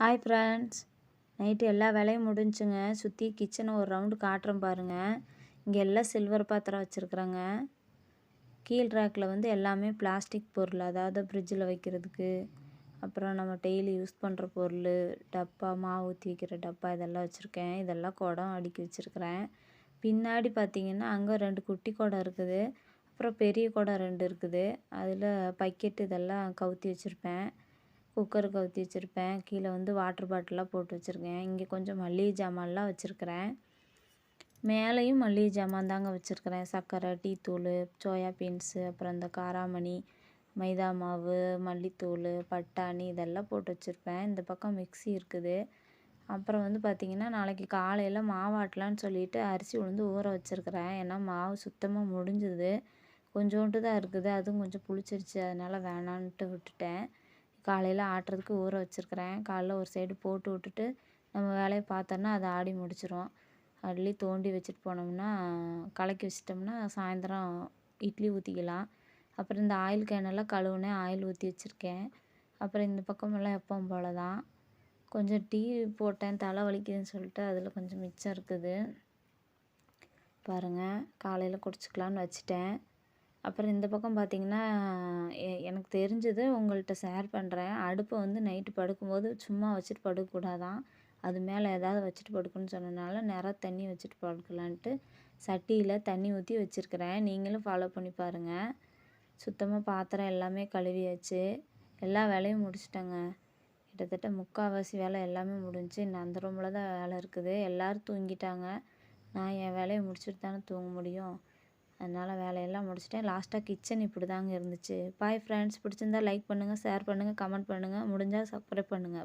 Hi friends night எல்லா வேலையும் முடிஞ்சுங்க. சுற்றி கிச்சனை ஒரு ரவுண்டு காட்டுறேன் பாருங்கள் இங்கே எல்லாம் சில்வர் பாத்திரம் வச்சுருக்குறேங்க. கீழ் ரேக்கில் வந்து எல்லாமே பிளாஸ்டிக் பொருள். அதாவது ஃப்ரிட்ஜில் வைக்கிறதுக்கு. அப்புறம் நம்ம டெய்லி யூஸ் பண்ணுற பொருள் டப்பா மாவு ஊற்றி வைக்கிற டப்பா இதெல்லாம் வச்சுருக்கேன். இதெல்லாம் குடம் அடுக்கி வச்சுருக்கிறேன். பின்னாடி பார்த்திங்கன்னா அங்கே ரெண்டு குட்டி குடம் இருக்குது. அப்புறம் பெரிய குடம் ரெண்டு இருக்குது. அதில் பக்கெட் இதெல்லாம் கவுத்தி வச்சுருப்பேன். குக்கர் கவுத்தி வச்சுருப்பேன். கீழே வந்து வாட்ரு பாட்டிலாக போட்டு வச்சுருக்கேன். இங்கே கொஞ்சம் மல்லிகை ஜாமான்லாம் வச்சுருக்கிறேன். மேலேயும் மல்லிகை ஜாமான் தாங்க வச்சுருக்கிறேன். சர்க்கரை டீத்தூள் சோயா பீன்ஸு அப்புறம் இந்த காராமணி மைதா மாவு மல்லித்தூள் பட்டாணி இதெல்லாம் போட்டு வச்சுருப்பேன். இந்த பக்கம் மிக்சி இருக்குது. அப்புறம் வந்து பார்த்திங்கன்னா நாளைக்கு காலையில் மாவாட்டலான்னு சொல்லிட்டு அரிசி உளுந்து ஊற வச்சுருக்கிறேன். ஏன்னா மாவு சுத்தமாக முடிஞ்சுது. கொஞ்சோண்டு தான் இருக்குது. அதுவும் கொஞ்சம் புளிச்சிருச்சு. அதனால் வேணான்ட்டு விட்டுட்டேன். காலையில் ஆட்டுறதுக்கு ஊற வச்சுருக்கிறேன். காலைல ஒரு சைடு போட்டு விட்டுட்டு நம்ம வேலையை பார்த்தோன்னா அதை ஆடி முடிச்சிடும் அள்ளி தோண்டி வச்சுட்டு போனோம்னா கலக்கி வச்சிட்டோம்னா சாயந்தரம் இட்லி ஊற்றிக்கலாம் அப்புறம் இந்த ஆயில் கேனெல்லாம் கழுவுனேன் ஆயில் ஊற்றி வச்சுருக்கேன். அப்புறம் இந்த பக்கமெல்லாம் எப்பவும் போல தான் கொஞ்சம் டீ போட்டேன் தலை வலிக்குதுன்னு சொல்லிட்டு அதில் கொஞ்சம் மிச்சம் இருக்குது. பாருங்கள் காலையில் குடிச்சிக்கலான்னு வச்சுட்டேன். அப்புறம் இந்த பக்கம் பார்த்திங்கன்னா எ எனக்கு தெரிஞ்சது உங்கள்கிட்ட ஷேர் பண்ணுறேன் அடுப்பை வந்து நைட்டு படுக்கும்போது சும்மா வச்சுட்டு படுக்கக்கூடாதான். அது மேலே ஏதாவது வச்சுட்டு படுக்கணும்னு சொன்னனால நிறைய தண்ணி வச்சுட்டு படுக்கலான்ட்டு சட்டியில் தண்ணி ஊற்றி வச்சுருக்கிறேன். நீங்களும் ஃபாலோ பண்ணி பாருங்கள் சுத்தமாக பாத்திரம் எல்லாமே கழுவியாச்சு. எல்லா வேலையும் முடிச்சிட்டேங்க. கிட்டத்தட்ட முக்கால்வாசி வேலை எல்லாமே முடிஞ்சு இன்னும் அந்த ரூமில் தான் வேலை இருக்குது. எல்லோரும் தூங்கிட்டாங்க. நான் என் வேலையை முடிச்சுட்டு தானே தூங்க முடியும். அதனால் வேலையெல்லாம் முடிச்சிட்டேன். லாஸ்ட்டாக கிச்சன் இப்படி தாங்க இருந்துச்சு. பாய் ஃப்ரெண்ட்ஸ் பிடிச்சிருந்தா லைக் பண்ணுங்கள் ஷேர் பண்ணுங்கள் கமெண்ட் பண்ணுங்கள் முடிஞ்சால் சப்ஸ்கிரைப் பண்ணுங்கள்